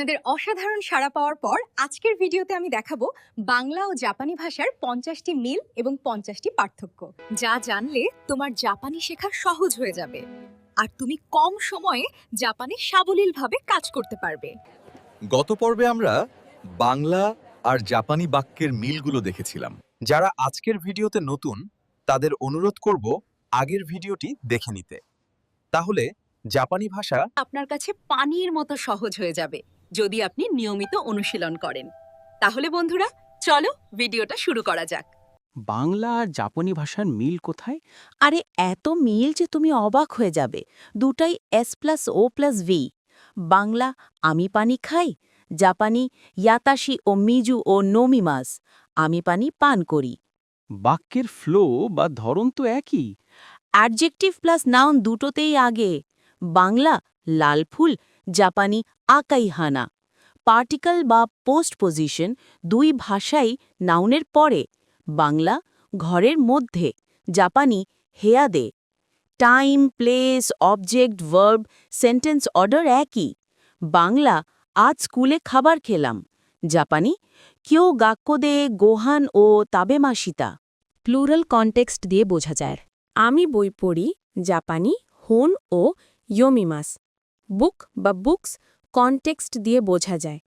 আপনাদের অসাধারণ সাড়া পাওয়ার পর আজকের ভিডিওতে আমি দেখাবো বাংলা ও জাপানি ভাষার পঞ্চাশটি মিল এবং পঞ্চাশটি পার্থক্য। যা জানলে তোমার জাপানি শেখা সহজ হয়ে যাবে। আর তুমি কম সময়ে জাপানে সাবলীলভাবে কাজ করতে পারবে। গত পর্বে আমরা বাংলা আর জাপানি বাক্যের মিলগুলো দেখেছিলাম। যারা আজকের ভিডিওতে নতুন তাদের অনুরোধ করব আগের ভিডিওটি দেখে নিতে। তাহলে জাপানি ভাষা আপনার কাছে পানির মতো সহজ হয়ে যাবে। যদি আপনি নিয়মিত অনুশীলন করেন। তাহলে বন্ধুরা চলো ভিডিওটা শুরু করা যাক। বাংলা আর জাপানি ভাষার মিল কোথায়? আরে এত মিল যে তুমি অবাক হয়ে যাবে। দুটাই S plus O plus V Bangla আমি পানি খাই জাপানি ইয়াতাশি ও মিজু ও নোমিমাস আমি পানি পান করি। বাক্যের ফ্লো বা ধরন তো একই। অ্যাডজেক্টিভ প্লাস নাউন দুটোতেই আগে। বাংলা লাল ফুল জাপানি আকাই হানা পার্টিকল বা পোস্ট পজিশন দুই ভাষাই নাউনের পরে, বাংলা ঘরের মধ্যে, জাপানি হেয়াদে। Time, place, object, verb, sentence order একই। বাংলা, আজ স্কুলে খাবার খেলাম। জাপানি কেউ গাক্কদে গোহান ও তাবেমাশিতা প্লুরাল কনটেক্সট দিয়ে বোঝা যায়। আমি বই পড়ি জাপানি, হোন ও ইয়োমিমাস। বুক বা বুকস কনটেক্সট দিয়ে বোঝা যায়।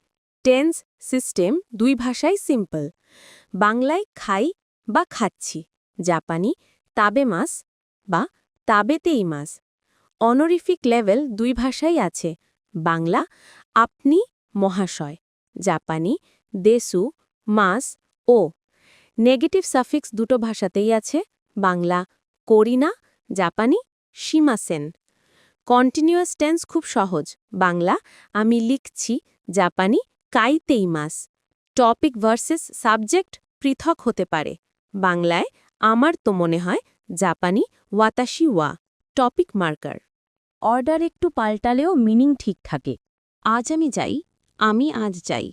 টেন্স সিস্টেম দুই ভাষাই সিম্পল। বাংলায় খাই বা খাচ্ছি, জাপানি তাবে মাস বা তাবেতেই মাস। অনরিফিক লেভেল দুই ভাষাই আছে, বাংলা আপনি মহাশয়, জাপানি দেসু মাস ও। নেগেটিভ সাফিক্স দুটো ভাষাতেই আছে, বাংলা করিনা, জাপানি সীমাসেন কন্টিনিউয়াস টেন্স খুব সহজ। বাংলা, আমি লিখছি, জাপানি, কাইতেই মাস। টপিক ভার্সেস সাবজেক্ট পৃথক হতে পারে। বাংলায়, আমার তো মনে হয়, জাপানি, ওয়াতাশি ওয়া। টপিক মার্কার অর্ডার একটু পাল্টালেও মিনিং ঠিক থাকে। আজ আমি যাই, আমি আজ যাই।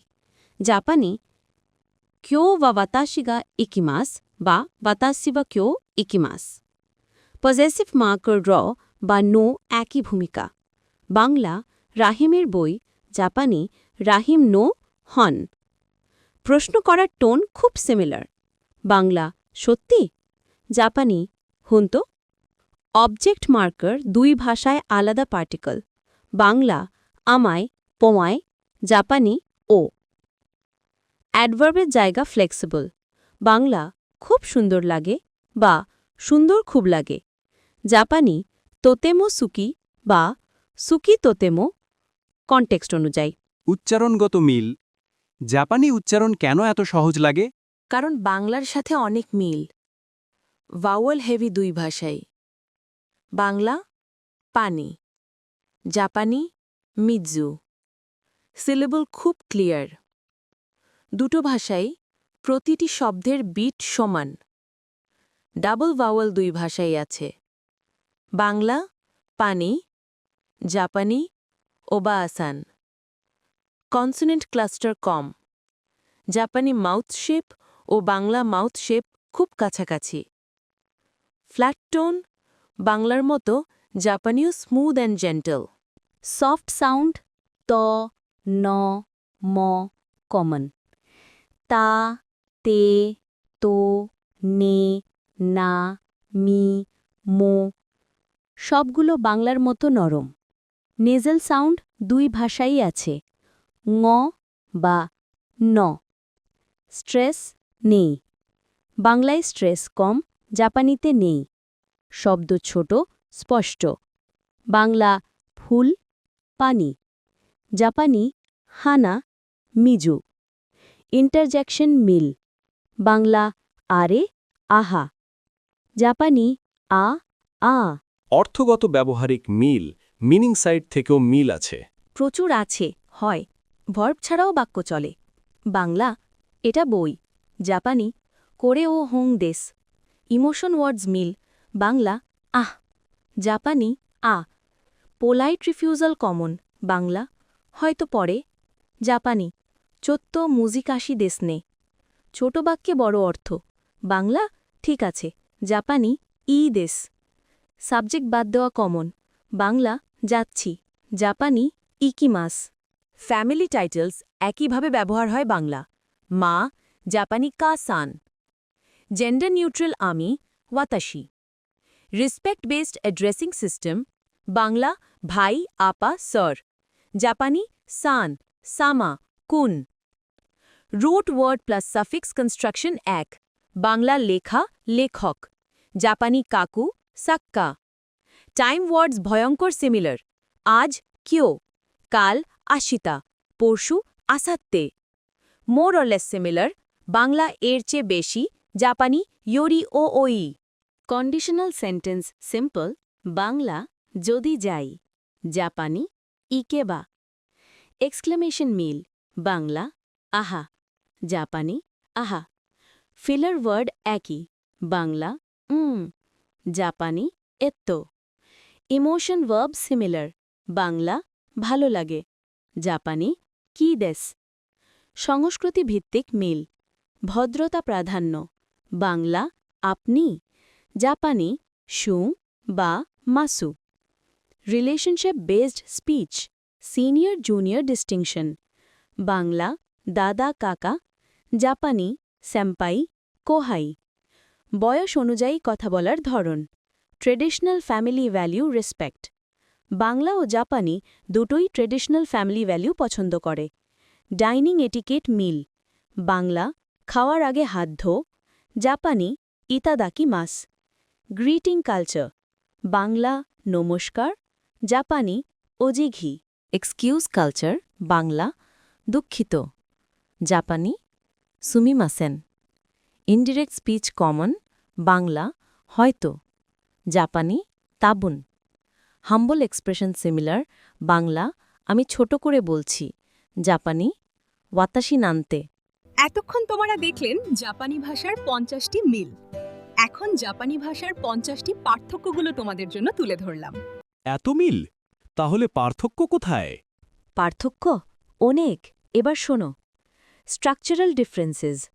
জাপানি, ক্যো বা ওয়াতাশিগা ইকিমাস বা ওয়াতাশি বা ক্যো ইকিমাস পজেসিভ মার্কার র বা নো একই ভূমিকা। বাংলা রাহিমের বই, জাপানি রাহিম নো হন। প্রশ্ন করার টোন খুব সিমিলার বাংলা সত্যি? জাপানি হুন তো? অবজেক্ট মার্কার দুই ভাষায় আলাদা পার্টিকল বাংলা আমায় পোয়ায় জাপানি ও। অ্যাডভার্বের জায়গা ফ্লেক্সিবল বাংলা খুব সুন্দর লাগে বা সুন্দর খুব লাগে। জাপানি তোতেমো সুকি বা সুকি তোতেমো কনটেক্সট অনুযায়ী। উচ্চারণগত মিল। জাপানি উচ্চারণ কেন এত সহজ লাগে? কারণ বাংলার সাথে অনেক মিল। ভাওয়াল হেভি দুই ভাষাই বাংলা পানি। জাপানি মিজু। সিলেবল খুব ক্লিয়ার দুটো ভাষাই প্রতিটি শব্দের বিট সমান। ডাবল ভাওয়াল দুই ভাষাই আছে। বাংলা, পানি, জাপানি ওবা আসান। কনসোনেন্ট ক্লাস্টার কম জাপানি মাউথ শেপ ও বাংলা মাউথ শেপ খুব কাছাকাছি। ফ্ল্যাট টোন বাংলার মতো জাপানিও smooth and gentle soft sound ত, ন, ম কমন তা, তে, তো, নে, না, মি, মো সবগুলো বাংলার মতো নরম। নেজেল সাউন্ড দুই ভাষাই আছে। ঙ বা ন। স্ট্রেস নেই। বাংলায় স্ট্রেস কম, জাপানিতে নেই। শব্দ ছোট, স্পষ্ট। বাংলা ফুল, পানি। জাপানি হানা, মিজু। ইন্টারজ্যাকশন মিল। বাংলা আরে, আহা। জাপানি আ আ। অর্থগত ব্যবহারিক মিল, মিনিং সাইড থেকেও মিল আছে। প্রচুর আছে, হয়। ভর্ব ছাড়াও বাক্য চলে। বাংলা, এটা বই। জাপানি, করে ও হোং দেশ ইমোশন ওয়ার্ডস মিল। বাংলা, আহ। জাপানি, আ। Polite refusal common. বাংলা, হয়তো পরে জাপানি, চোত্ত মুজিকাশি দেশনে ছোট বাক্যে বড় অর্থ। বাংলা, ঠিক আছে। জাপানি, ই দেশ সাবজেক্ট বাদ দেওয়া কমন বাংলা, যাচ্ছি। জাপানি ইকিমাস ফ্যামিলি টাইটেলস একইভাবে ব্যবহার হয় বাংলা। মা, জাপানি কা সান জেন্ডার নিউট্রাল আমি, ওয়াতাশি। Respect based addressing system Bangla, ভাই, আপা, স্যার। জাপানি, সান, সামা, কুন। Root word plus suffix construction এক। বাংলা লেখা, লেখক। জাপানি কাকু সাক্কা। টাইম ওয়ার্ডস ভয়ঙ্কর সিমিলার। আজ কিও। কাল আশিতা। পরশু আসাত্তে। মোর অরলেস সিমিলার। বাংলা এর চেয়ে বেশি। জাপানি ইয়োরি ও ওই। Conditional sentence simple. বাংলা যদি যাই। জাপানি ইকেবা। এক্সক্লেমেশন মিল। বাংলা আহা। জাপানি আহা। ফিলার ওয়ার্ড একই। বাংলা, উম। জাপানি, এত্তো। ইমোশন ভার্ব সিমিলার, বাংলা, ভালো লাগে। জাপানি, কি দেশ সংস্কৃতি ভিত্তিক মিল, ভদ্রতা প্রাধান্য, বাংলা, আপনি। জাপানি শু বা, মাসু। Relationship based speech, senior junior distinction. Bangla, দাদা, কাকা। জাপানি স্যাম্পাই কোহাই। বয়স অনুযায়ী কথা বলার ধরন। Traditional family value respect. Bangla ও জাপানি দুটোই ট্রেডিশনাল ফ্যামিলি ভ্যালিউ পছন্দ করে। ডাইনিং এটিকেট মিল। বাংলা, খাওয়ার আগে হাত ধো। জাপানি, ইতাদাকি মাস। Greeting culture. বাংলা, নমস্কার। জাপানি, ওজিঘি। এক্সকিউজ কালচার, বাংলা, দুঃখিত। জাপানি, সুমিমাসেন। ইনডিরেক্ট স্পিচ কমন বাংলা হয়তো জাপানি তাবুন। হাম্বল এক্সপ্রেশন সিমিলার বাংলা আমি ছোট করে বলছি জাপানি ওয়াতাশি নানতে। এতক্ষণ তোমরা দেখলেন জাপানি ভাষার পঞ্চাশটি মিল। এখন জাপানি ভাষার পঞ্চাশটি পার্থক্যগুলো তোমাদের জন্য তুলে ধরলাম। এত মিল? তাহলে পার্থক্য কোথায়? পার্থক্য অনেক। এবার শোনো। স্ট্রাকচারাল ডিফারেন্সেস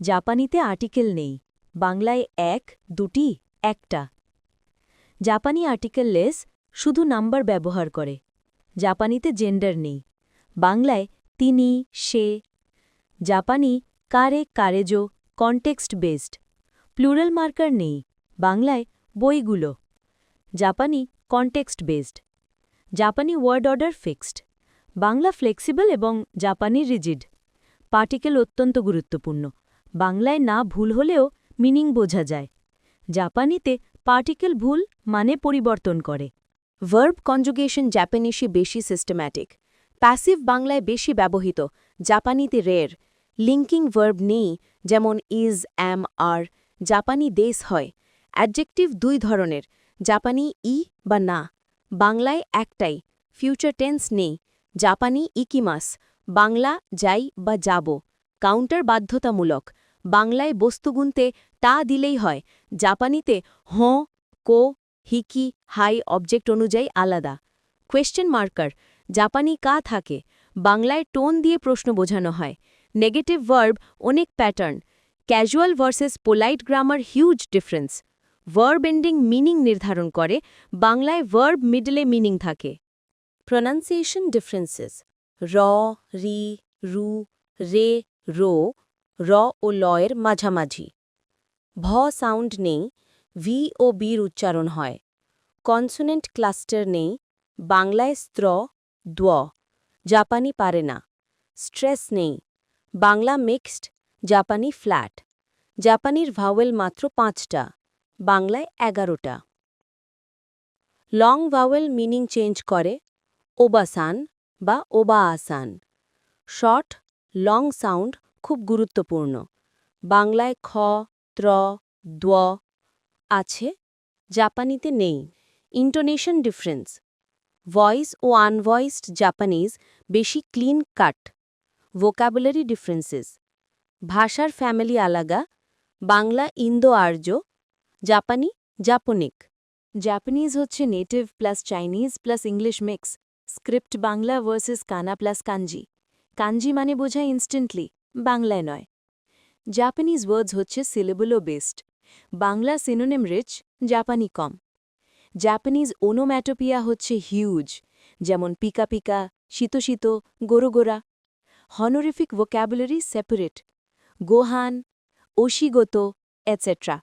জাপানিতে আর্টিকেল নেই। বাংলায় এক, দুটি, একটা। জাপানি আর্টিকেল লেস শুধু নাম্বার ব্যবহার করে। জাপানিতে জেন্ডার নেই। বাংলায় তিনি, সে। জাপানি কারে, কারেজো, কনটেক্সট বেসড। প্লুরাল মার্কার নেই। বাংলায় বইগুলো। জাপানি কনটেক্সট বেসড। জাপানি word order fixed. Bangla flexible এবং জাপানি রিজিড। পার্টিকেল অত্যন্ত গুরুত্বপূর্ণ। বাংলায় না ভুল হলেও মিনিং বোঝা যায়। জাপানিতে পার্টিকেল ভুল মানে পরিবর্তন করে। ভার্ব কনজুগেশন জাপানিসি বেশি সিস্টেম্যাটিক প্যাসিভ বাংলায় বেশি ব্যবহৃত, জাপানিতে রের লিঙ্কিং ভার্ব নেই, যেমন ইজ অ্যাম আর জাপানি দেশ হয়। অ্যাডজেক্টিভ দুই ধরনের, জাপানি ই বা না। বাংলায় একটাই ফিউচার টেন্স নেই। জাপানি ইকিমাস, বাংলা যাই বা যাব। কাউন্টার বাধ্যতামূলক। বাংলায় বস্তু গুনতে তা দিলেই হয়। জাপানিতে হ, কো, হিকি, হাই অবজেক্ট অনুযায়ী আলাদা। কোয়েশ্চেন মার্কার জাপানি কা থাকে। বাংলায় টোন দিয়ে প্রশ্ন বোঝানো হয়। নেগেটিভ ভার্ব অনেক pattern casual versus polite grammar huge difference verb ending meaning নির্ধারণ করে। বাংলায় ভার্ব মিডলে মিনিং থাকে। প্রনাউন্সিয়েশন ডিফারেন্সেস র, রি, রু, রে, রো র ও লয়ের মাঝামাঝি। ভ সাউন্ড নেই ভি ও বির উচ্চারণ হয়। কনসোনেন্ট ক্লাস্টার নেই, বাংলায় স্ত্র, দ্ব। জাপানি পারে না। স্ট্রেস নেই, বাংলা মিক্সড, জাপানি ফ্ল্যাট। জাপানির ভাওয়েল মাত্র পাঁচটা, বাংলায় এগারোটা। লং ভাওয়েল মিনিং চেঞ্জ করে, ওবাসান বা ওবা আসান শর্ট, লং সাউন্ড খুব গুরুত্বপূর্ণ। বাংলায় খ, ত্র, দ্ব আছে, জাপানিতে নেই। ইন্টোনেশন ডিফারেন্স ভয়েস ও আনভয়েসড জাপানিজ বেশি ক্লিন কাট ভোকাবুলারি ডিফারেন্সেস ভাষার ফ্যামিলি আলাদা বাংলা ইন্দো আর্য জাপানি জাপনিক জাপানিজ হচ্ছে native plus Chinese plus English mix script Bangla versus কানা প্লাস কাঞ্জি কাঞ্জি মানে বোঝায় ইনস্ট্যান্টলি বাংলায় নয়। জাপানিজ ওয়ার্ডস হচ্ছে সিলেবলো বেসড বাংলা সিনোনেম রিচ জাপানি কম। জাপানিজ ওনোম্যাটোপিয়া হচ্ছে হিউজ যেমন পিকা পিকা, শীত শীত, গোরো গোরা। হনোরিফিক ভোক্যাবুলারি সেপারেট গোহান, ওশিগত এটসেট্রা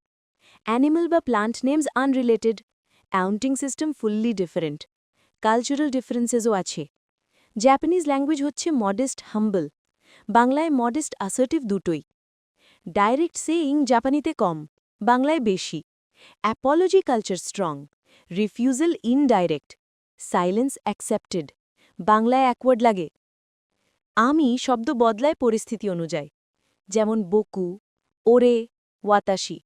অ্যানিমাল বা plant names unrelated counting system fully different cultural ডিফারেন্সেসও আছে। জাপানিজ ল্যাঙ্গুয়েজ হচ্ছে মডেস্ট হাম্বল বাংলায় মডেস্ট অ্যাসার্টিভ দুটোই। ডাইরেক্ট সেইং জাপানিতে কম, বাংলায় বেশি। Apology culture strong refusal indirect silence accepted বাংলায় অ্যাকওয়ার্ড লাগে। আমি শব্দ বদলায় পরিস্থিতি অনুযায়ী, যেমন বকু, ওরে ওয়াতাশি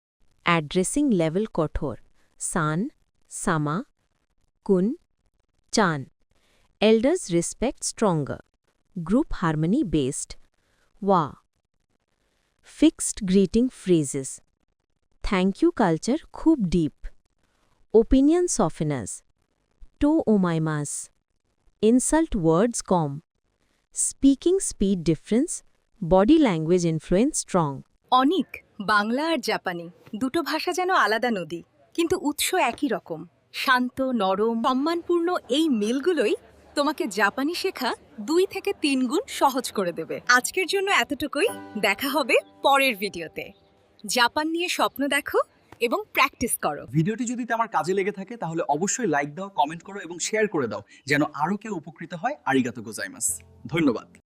অ্যাড্রেসিং লেভেল কঠোর, সান, সামা, কুন, চান। Elders respect stronger group harmony based ওয়া fixed greeting phrases. Thank you culture খুব ডিপ। ওপিনিয়ন সফেনাস টো ওমাইমাস ইনসাল্ট ওয়ার্ডস কম। Speaking speed difference. Body language influence strong. অনিক, বাংলা আর জাপানি, দুটো ভাষা যেন আলাদা নদী, কিন্তু উৎস একই রকম। শান্ত, নরম, সম্মানপূর্ণ এই মিলগুলোই তোমাকে জাপানি শেখা দুই থেকে তিন গুণ সহজ করে দেবে। আজকের জন্য এতটুকুই। দেখা হবে পরের ভিডিওতে। জাপান নিয়ে স্বপ্ন দেখো এবং প্র্যাকটিস করো। ভিডিওটি যদি তোমার কাজে লেগে থাকে, তাহলে অবশ্যই লাইক দাও, কমেন্ট করো এবং শেয়ার করে দাও, যেন আরও কেউ উপকৃত হয় আরিগাতো গোজাইমাস। ধন্যবাদ।